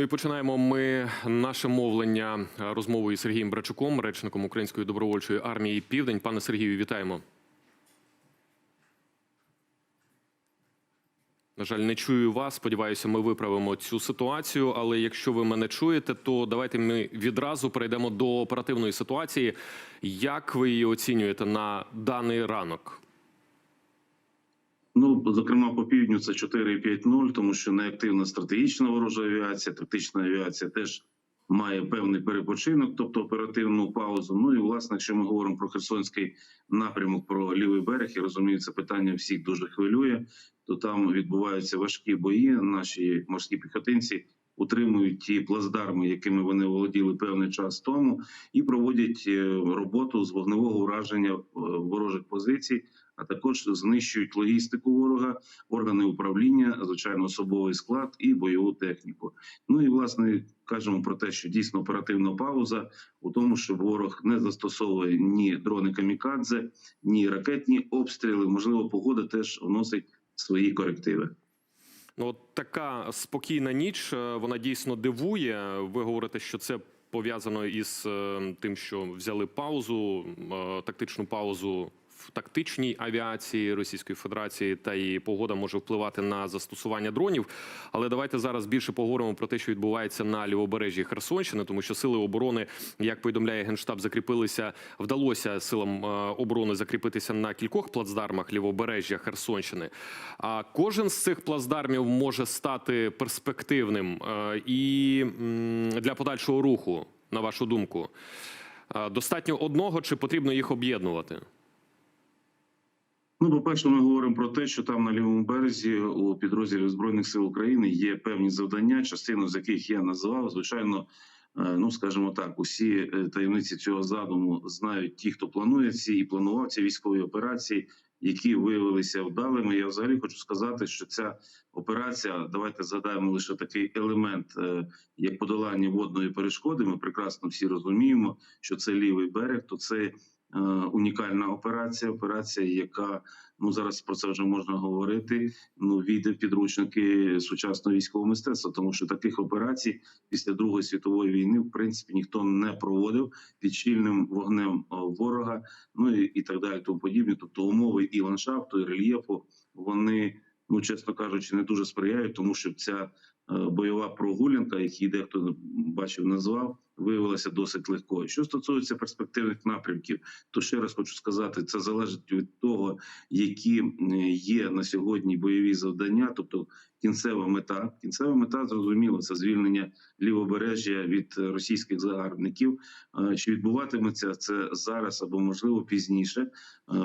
І починаємо ми наше мовлення е, розмовою з Сергієм Брачуком, речником Української добровольчої армії Південь. Пане Сергію, вітаємо. На жаль, не чую вас. Сподіваюся, ми виправимо цю ситуацію. Але якщо ви мене чуєте, то давайте ми відразу перейдемо до оперативної ситуації. Як ви її оцінюєте на даний ранок? Ну, зокрема, по півдню це 4,5-0, тому що неактивна стратегічна ворожа авіація, тактична авіація теж має певний перепочинок, тобто оперативну паузу. Ну і власне, якщо ми говоримо про Херсонський напрямок, про лівий берег, я розумію, це питання всіх дуже хвилює. То там відбуваються важкі бої. Наші морські піхотинці утримують ті плацдарми, якими вони володіли певний час тому, і проводять е, роботу з вогневого ураження е, ворожих позицій а також знищують логістику ворога, органи управління, звичайно, особовий склад і бойову техніку. Ну і власне кажемо про те, що дійсно оперативна пауза у тому, що ворог не застосовує ні дрони камікадзе, ні ракетні обстріли. Можливо, погода теж вносить свої корективи. Ну, от така спокійна ніч. е, Вона дійсно дивує. Ви говорите, що це пов'язано із е, тим, що взяли паузу, е, тактичну паузу в тактичній авіації Російської Федерації, та і погода може впливати на застосування дронів. Але давайте зараз більше поговоримо про те, що відбувається на лівобережжі Херсонщини, тому що сили оборони, як повідомляє генштаб, закріпилися. Вдалося силам е, оборони закріпитися на кількох плацдармах лівобережжя Херсонщини. А кожен з цих плацдармів може стати перспективним е, і для подальшого руху, на вашу думку. Е, Достатньо одного чи потрібно їх об'єднувати? Ну, по-перше, ми говоримо про те, що там на лівому березі у підрозділів збройних сил України є певні завдання, частину з яких я назвав. Звичайно, е, ну скажімо так, усі е, таємниці цього задуму знають ті, хто планує ці і планував ці військові операції, які виявилися вдалими. Я взагалі хочу сказати, що ця операція, давайте згадаємо лише такий елемент, е, як подолання водної перешкоди. Ми прекрасно всі розуміємо, що це лівий берег, то це унікальна операція. Операція, яка ну зараз про це вже можна говорити. Ну війде в підручники сучасного військового мистецтва, тому що таких операцій після Другої світової війни в принципі ніхто не проводив під щільним вогнем е, ворога. Ну і, і так далі. Тому подібне. Тобто умови і ландшафту, і рельєфу вони. Ну, чесно кажучи, не дуже сприяють, тому що ця е, бойова прогулянка, які дехто бачив, назвав, виявилася досить легкою. Що стосується перспективних напрямків, то ще раз хочу сказати, це залежить від того, які є на сьогодні бойові завдання, тобто кінцева мета. Кінцева мета зрозуміло, це звільнення лівобережжя від російських загарбників. Чи відбуватиметься це зараз або можливо пізніше?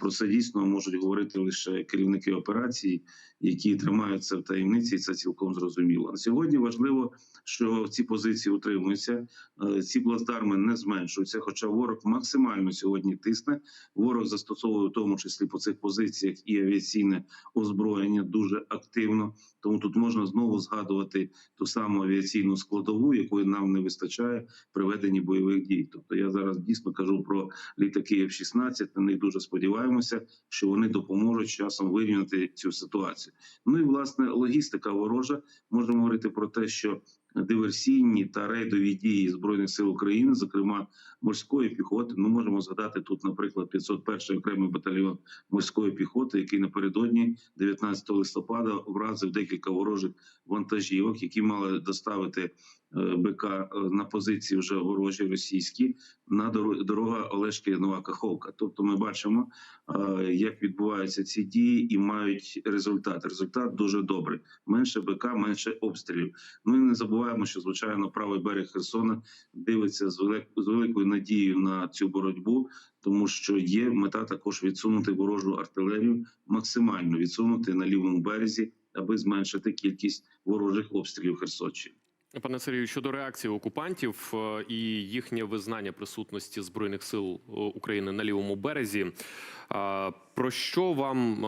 Про це дійсно можуть говорити лише керівники операції, які тримаються в таємниці, і це цілком зрозуміло. На сьогодні важливо, що ці позиції утримуються, е, ці плацдарми не зменшуються. Хоча ворог максимально сьогодні тисне. Ворог застосовує в тому числі по цих позиціях і авіаційне озброєння дуже активно. Тому тут можна знову згадувати ту саму авіаційну складову, якої нам не вистачає при веденні бойових дій. Тобто я зараз дійсно кажу про літаки F-16, На них дуже сподіваємося, що вони допоможуть часом вирівняти цю ситуацію. Ну і власне логістика ворожа. Можемо говорити про те, що диверсійні та рейдові дії збройних сил України, зокрема морської піхоти. Ми можемо згадати тут, наприклад, 501 окремий батальйон морської піхоти, який напередодні 19 листопада вразив декілька ворожих вантажівок, які мали доставити БК е, на позиції вже ворожі російські на доро- дорога Олешки Нова Каховка. Тобто, ми бачимо, е, як відбуваються ці дії і мають результат. Результат дуже добрий. Менше БК, менше обстрілів. Ми не забуваємо, що звичайно правий берег Херсона дивиться з великою надією на цю боротьбу, тому що є мета також відсунути ворожу артилерію, максимально відсунути на лівому березі, аби зменшити кількість ворожих обстрілів Херсонщини. Пане Сергію, щодо реакції окупантів е, і їхнє визнання присутності збройних сил е, України на лівому березі, е, про що вам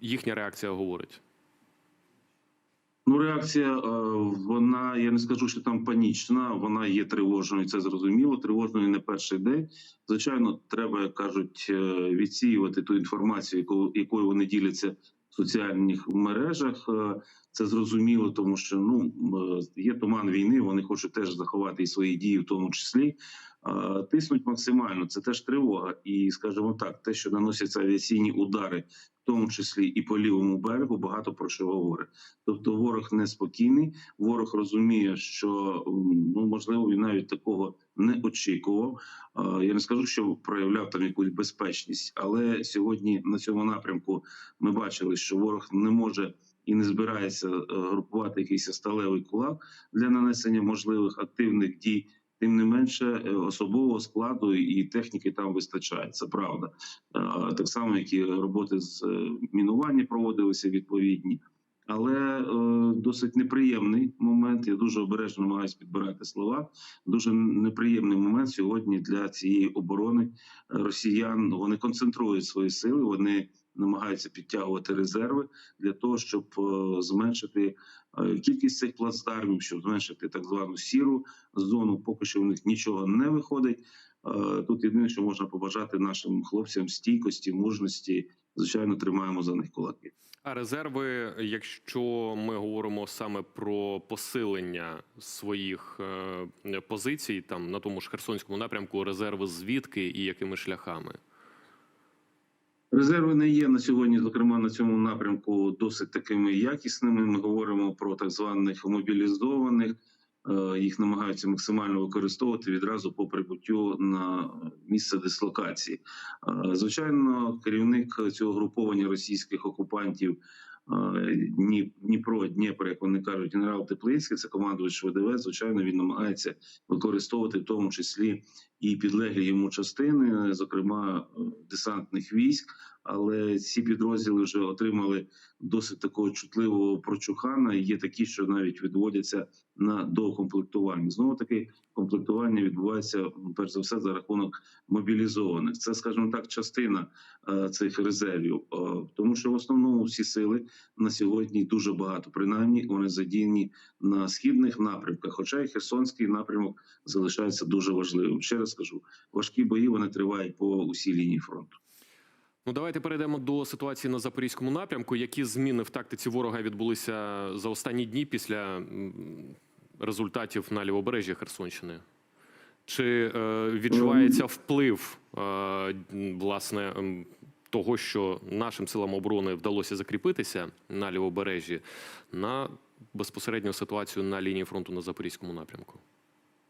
їхня реакція говорить? Ну, реакція, вона я не скажу, що там панічна, вона є тривожною. Це зрозуміло. Тривожною не перший день. Звичайно, треба як кажуть відсіювати ту інформацію, якою вони діляться в соціальних мережах. Це зрозуміло, тому що ну е, є туман війни. Вони хочуть теж заховати і свої дії, в тому числі. Е, Тиснуть максимально. Це теж тривога. І скажімо так, те, що наносяться авіаційні удари, в тому числі і по лівому берегу, багато про що говорить. Тобто, ворог неспокійний, ворог розуміє, що ну можливо він навіть такого не очікував. Е, Я не скажу, що проявляв там якусь безпечність, але сьогодні на цьому напрямку ми бачили, що ворог не може і не збирається е, групувати якийсь сталевий кулак для нанесення можливих активних дій. Тим не менше, е, особового складу і техніки там вистачає. Це правда. Е, Так само, як і роботи з мінування проводилися відповідні. Але досить неприємний момент. Я дуже обережно намагаюся підбирати слова. Дуже неприємний момент сьогодні для цієї оборони росіян. Вони концентрують свої сили, вони намагаються підтягувати резерви для того, щоб е, зменшити е, кількість цих плацдармів, щоб зменшити так звану сіру зону. Поки що в них нічого не виходить. Е, Тут єдине, що можна побажати нашим хлопцям стійкості, мужності. Звичайно, тримаємо за них кулаки. А резерви, якщо ми говоримо саме про посилення своїх позицій, там на тому ж Херсонському напрямку, резерви звідки і якими шляхами? Резерви не є на сьогодні, зокрема на цьому напрямку, досить такими якісними. Ми говоримо про так званих мобілізованих. Е, Їх намагаються максимально використовувати відразу по прибуттю на місце дислокації. Е, Звичайно, керівник цього груповання російських окупантів Дніпро, Дніпро, як вони кажуть, генерал Теплицький, це командувач ВДВ. Звичайно, він намагається використовувати в тому числі і підлеглі йому частини, зокрема е, десантних військ. Але ці підрозділи вже отримали досить такого чутливого прочухана. Є такі, що навіть відводяться на доукомплектування. Знову таки комплектування відбувається перш за все за рахунок мобілізованих. Це, скажімо так, частина е, цих резервів, Е, тому що в основному всі сили на сьогодні дуже багато. Принаймні вони задіяні на східних напрямках. Хоча і Херсонський напрямок залишається дуже важливим. Ще раз кажу, важкі бої вони тривають по усій лінії фронту. Ну, давайте перейдемо до ситуації на запорізькому напрямку. Які зміни в тактиці ворога відбулися за останні дні після результатів на лівобережжі Херсонщини? Чи е, відчувається вплив е, власне того, що нашим силам оборони вдалося закріпитися на лівобережжі на безпосередню ситуацію на лінії фронту на запорізькому напрямку?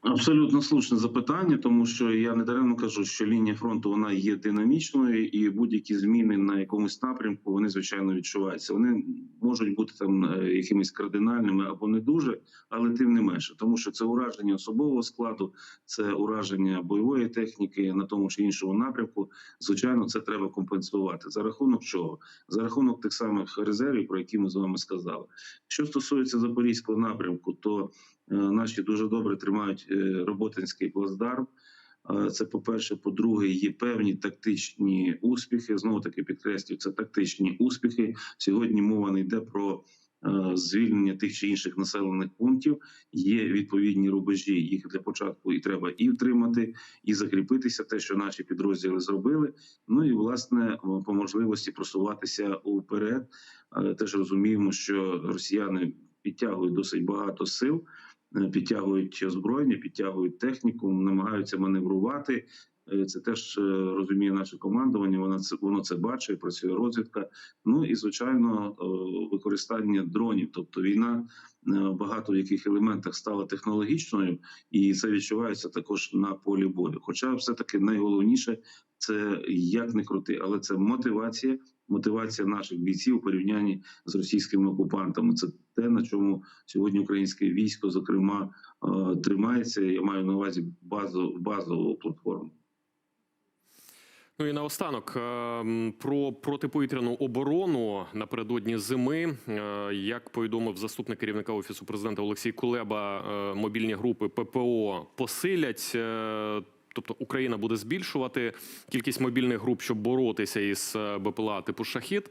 Абсолютно слушне запитання, тому що я не даремно кажу, що лінія фронту вона є динамічною, і будь-які зміни на якомусь напрямку вони звичайно відчуваються. Вони можуть бути там е, якимись кардинальними або не дуже, але тим не менше, тому що це ураження особового складу, це ураження бойової техніки на тому чи іншому напрямку. Звичайно, це треба компенсувати. За рахунок чого? За рахунок тих самих резервів, про які ми з вами сказали. Що стосується запорізького напрямку, то Наші дуже добре тримають е, роботинський плацдарм. Е, Це по-перше, по-друге, є певні тактичні успіхи. Знову таки підкреслюю, це тактичні успіхи. Сьогодні мова не йде про е, звільнення тих чи інших населених пунктів. Є відповідні рубежі. Їх для початку і треба і втримати, і закріпитися. Те, що наші підрозділи зробили. Ну і власне по можливості просуватися уперед. Е, Теж розуміємо, що росіяни підтягують досить багато сил е, підтягують озброєння, підтягують техніку, намагаються маневрувати. Е, Це теж е, розуміє наше командування. Воно це воно це бачить, працює розвідка. Ну і звичайно, е, використання дронів. Тобто війна е, багато в яких елементах стала технологічною, і це відчувається також на полі бою. Хоча, все таки найголовніше це як не крути, але це мотивація. Мотивація наших бійців у порівнянні з російськими окупантами. Це те, на чому сьогодні українське військо, зокрема, е, тримається. Я маю на увазі базу, базову платформу. Ну і наостанок е, про протиповітряну оборону напередодні зими. Е, Як повідомив заступник керівника офісу президента Олексій Кулеба, мобільні групи ППО посилять. Тобто Україна буде збільшувати кількість мобільних груп, щоб боротися із е, БПЛА типу шахід.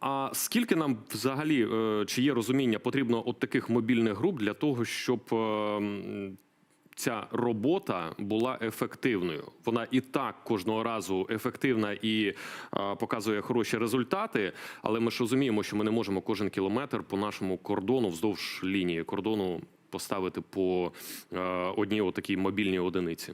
А скільки нам взагалі е, чи є розуміння потрібно от таких мобільних груп для того, щоб е, ця робота була ефективною. Вона і так кожного разу ефективна і показує хороші результати. Але ми ж розуміємо, що ми не можемо кожен кілометр по нашому кордону вздовж лінії кордону поставити по одній отакій мобільній одиниці.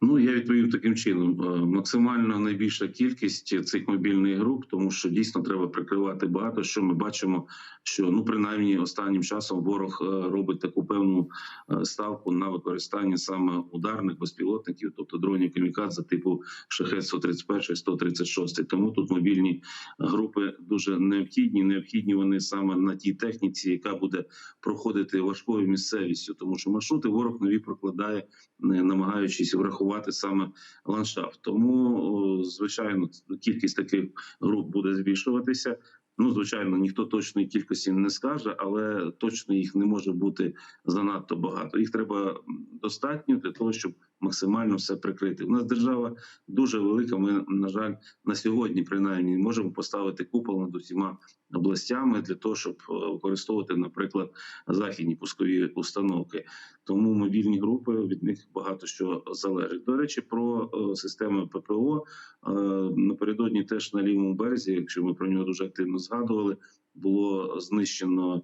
Ну, я відповів таким чином: Е, максимально найбільша кількість цих мобільних груп, тому що дійсно треба прикривати багато. Що ми бачимо, що ну принаймні останнім часом ворог е, робить таку певну е, ставку на використання саме ударних безпілотників, тобто дронів камікадзе типу шахет 131 136 Тому тут мобільні групи дуже необхідні. Необхідні вони саме на тій техніці, яка буде проходити важкою місцевістю, тому що маршрути ворог нові прокладає, намагаючись врахувати саме ландшафт. Тому, звичайно, кількість таких груп буде збільшуватися. Ну, звичайно, ніхто точної кількості не скаже, але точно їх не може бути занадто багато. Їх треба достатньо для того, щоб максимально все прикрити. У нас держава дуже велика. Ми, на жаль, на сьогодні принаймні можемо поставити купол над усіма областями для того, щоб е, використовувати, наприклад, західні пускові установки. Тому мобільні групи від них багато що залежить. До речі, про е, системи ППО е, напередодні теж на лівому березі, якщо ми про нього дуже активно згадували, було знищено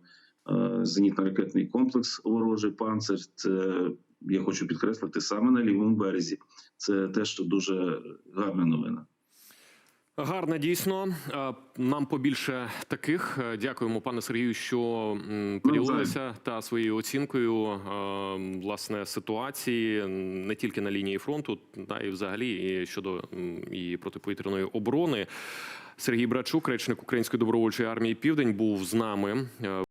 е, зенітно-ракетний комплекс ворожий панцир. Це я хочу підкреслити саме на лівому березі. Це теж дуже гарна новина. Гарно, дійсно. Е, Нам побільше таких. Е, Дякуємо, пане Сергію, що поділилися та своєю оцінкою власне ситуації не тільки на лінії фронту, та і взагалі і щодо і протиповітряної оборони. Сергій Брачук, речник Української добровольчої армії Південь, був з нами. Е,